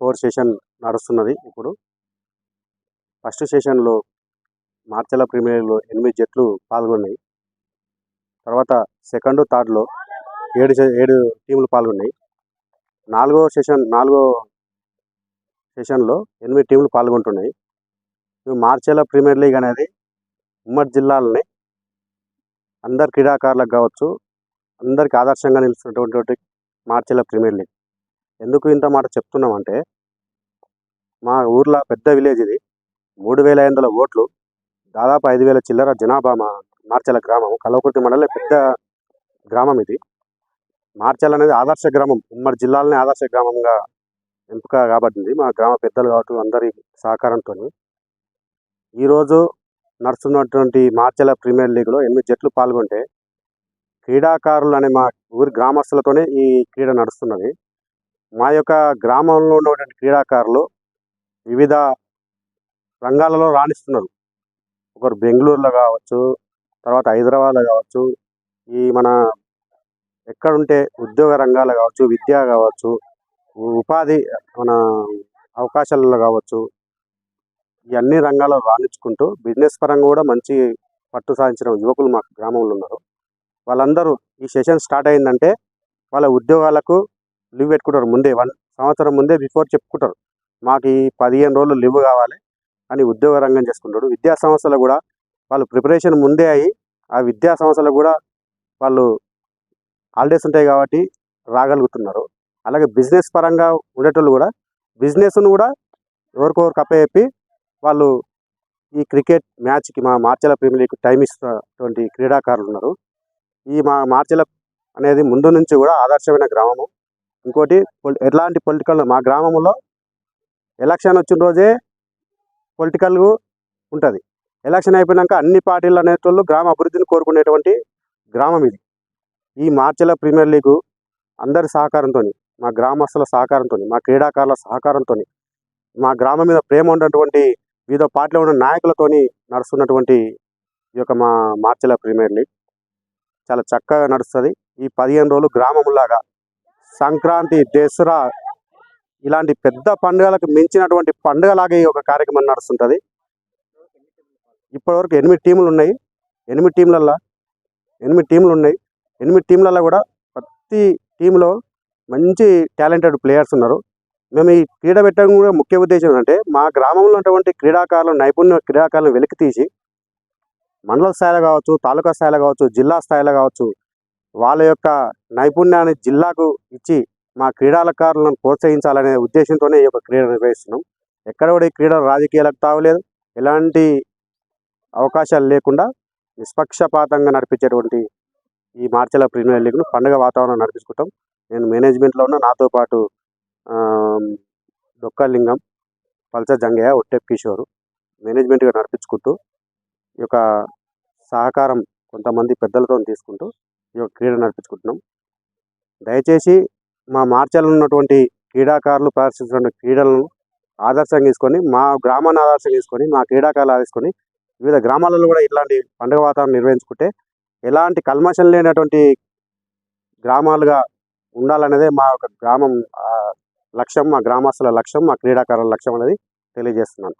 Four session నడుస్తున్నది ఇప్పుడు. First సెషన్లో మార్చెల ప్రీమియర్లో ఎనిమిది జట్లు పాల్గొన్నాయి. తర్వాత సెకండ్ థర్డ్లో ఏడు ఏడు టీంలు పాల్గొన్నాయి. నాలుగో సెషన్ నాలుగో సెషన్లో ఎనిమిది టీంలు పాల్గొంటున్నాయి. ఈ మార్చెల ప్రీమియర్ లీగ్ అనేది ఉమ్మడి జిల్లాలని అందరు క్రీడాకారులకు కావచ్చు అందరికి ఆదర్శంగా నిలుస్తున్నటువంటి మార్చెల ప్రీమియర్ లీగ్. ఎందుకు ఇంత మాట చెప్తున్నామంటే మా ఊర్లో పెద్ద విలేజ్ ఇది. మూడు వేల ఐదు వందల ఓట్లు దాదాపు ఐదు వేల చిల్లర జనాభా మా మార్చల గ్రామం కలవకుర్తి మండలం పెద్ద గ్రామం ఇది. మార్చల్ అనేది ఆదర్శ గ్రామం ఉమ్మడి జిల్లాలనే ఆదర్శ గ్రామంగా ఎంపిక కాబట్టింది. మా గ్రామ పెద్దలు కాబట్టి అందరి సహకారంతో ఈరోజు నడుస్తున్నటువంటి మార్చల ప్రీమియర్ లీగ్లో ఎనిమిది జట్లు పాల్గొంటే క్రీడాకారులు అనే మా ఊరి గ్రామస్తులతోనే ఈ క్రీడ నడుస్తున్నది. మా యొక్క గ్రామంలో ఉన్నటువంటి క్రీడాకారులు వివిధ రంగాలలో రాణిస్తున్నారు. ఒకరు బెంగళూరులో కావచ్చు తర్వాత హైదరాబాద్లో కావచ్చు ఈ మన ఎక్కడుంటే ఉద్యోగ రంగాలు కావచ్చు విద్య కావచ్చు ఉపాధి మన అవకాశాలలో కావచ్చు ఈ అన్ని రంగాల్లో రాణించుకుంటూ బిజినెస్ పరంగా కూడా మంచి పట్టు సాధించిన యువకులు మా గ్రామంలో ఉన్నారు. వాళ్ళందరూ ఈ సెషన్ స్టార్ట్ అయిందంటే వాళ్ళ ఉద్యోగాలకు లీవ్ పెట్టుకుంటారు. ముందే వన్ సంవత్సరం ముందే బిఫోర్ చెప్పుకుంటారు. మాకు ఈ పదిహేను రోజులు లీవ్ కావాలి అని ఉద్యోగ రంగం చేసుకుంటాడు. విద్యా సంస్థలు కూడా వాళ్ళు ప్రిపరేషన్ ముందే అయ్యి ఆ విద్యా సంస్థలు కూడా వాళ్ళు హాలిడేస్ ఉంటాయి కాబట్టి రాగలుగుతున్నారు. అలాగే బిజినెస్ పరంగా ఉండేటోళ్ళు కూడా బిజినెస్ను కూడా ఎవరికొవరు కప్పచెప్పి వాళ్ళు ఈ క్రికెట్ మ్యాచ్కి మా మార్చెల ప్రీమియర్ లీగ్ టైం ఇస్తున్నటువంటి క్రీడాకారులు ఉన్నారు. ఈ మా మార్చెల అనేది ముందు నుంచి కూడా ఆదర్శమైన గ్రామము. ఇంకోటి పొలి- ఎలాంటి పొలిటికల్ మా గ్రామంలో ఎలక్షన్ వచ్చిన రోజే పొలిటికల్ ఉంటుంది. ఎలక్షన్ అయిపోయినాక అన్ని పార్టీలు అనేటోళ్ళు గ్రామ అభివృద్ధిని కోరుకునేటువంటి గ్రామం ఇది. ఈ మార్చెల ప్రీమియర్ లీగు అందరి సహకారంతో మా గ్రామస్తుల సహకారంతో మా క్రీడాకారుల సహకారంతో మా గ్రామం మీద ప్రేమ ఉన్నటువంటి వివిధ పార్టీలో ఉన్న నాయకులతోని నడుస్తున్నటువంటి ఈ యొక్క మా మార్చెల ప్రీమియర్ లీగ్ చాలా చక్కగా నడుస్తుంది. ఈ పదిహేను రోజులు గ్రామంలాగా సంక్రాంతి దసరా ఇలాంటి పెద్ద పండుగలకు మించినటువంటి పండుగలాగా ఈ యొక్క కార్యక్రమం నడుస్తుంటుంది. ఇప్పటివరకు ఎనిమిది టీములు ఉన్నాయి. ఎనిమిది టీంలల్లో ఎనిమిది టీంలు ఉన్నాయి. ఎనిమిది టీంలలో కూడా ప్రతి టీంలో మంచి టాలెంటెడ్ ప్లేయర్స్ ఉన్నారు. మేము ఈ క్రీడ పెట్టడం కూడా ముఖ్య ఉద్దేశం ఏంటంటే మా గ్రామంలో ఉన్నటువంటి క్రీడాకారులు నైపుణ్య క్రీడాకారులను వెలికి తీసి మండల స్థాయిలో కావచ్చు తాలూకా స్థాయిలో కావచ్చు జిల్లా స్థాయిలో కావచ్చు వాళ్ళ యొక్క నైపుణ్యాన్ని జిల్లాకు ఇచ్చి మా క్రీడాకారులను ప్రోత్సహించాలనే ఉద్దేశంతోనే ఈ యొక్క క్రీడ నిర్వహిస్తున్నాం. ఎక్కడ కూడా ఈ క్రీడలు రాజకీయాలకు తావలేదు. ఎలాంటి అవకాశాలు లేకుండా నిష్పక్షపాతంగా నడిపించేటువంటి ఈ మార్చెల ప్రీమియర్ లీగ్ను పండుగ వాతావరణం నడిపించుకుంటాం. నేను మేనేజ్మెంట్లో ఉన్న నాతో పాటు దొక్కలింగం పల్స జంగయ్య ఒట్టెప్ కిషోర్ మేనేజ్మెంట్గా నడిపించుకుంటూ ఈ యొక్క సహకారం కొంతమంది పెద్దలతో తీసుకుంటూ ఈ యొక్క క్రీడ నడిపించుకుంటున్నాం. దయచేసి మా మార్చాలలో ఉన్నటువంటి క్రీడాకారులు ప్రదర్శించినటువంటి క్రీడలను ఆదర్శంగా తీసుకొని మా గ్రామాన్ని ఆదర్శంగా తీసుకొని మా క్రీడాకారులు ఆదర్శించుకొని వివిధ గ్రామాలలో కూడా ఇలాంటి పండుగ వాతావరణం నిర్వహించుకుంటే ఎలాంటి కల్మషం లేనటువంటి గ్రామాలుగా ఉండాలనేదే మా యొక్క గ్రామం లక్ష్యం మా గ్రామస్తుల లక్ష్యం మా క్రీడాకారుల లక్ష్యం అనేది తెలియజేస్తున్నాను.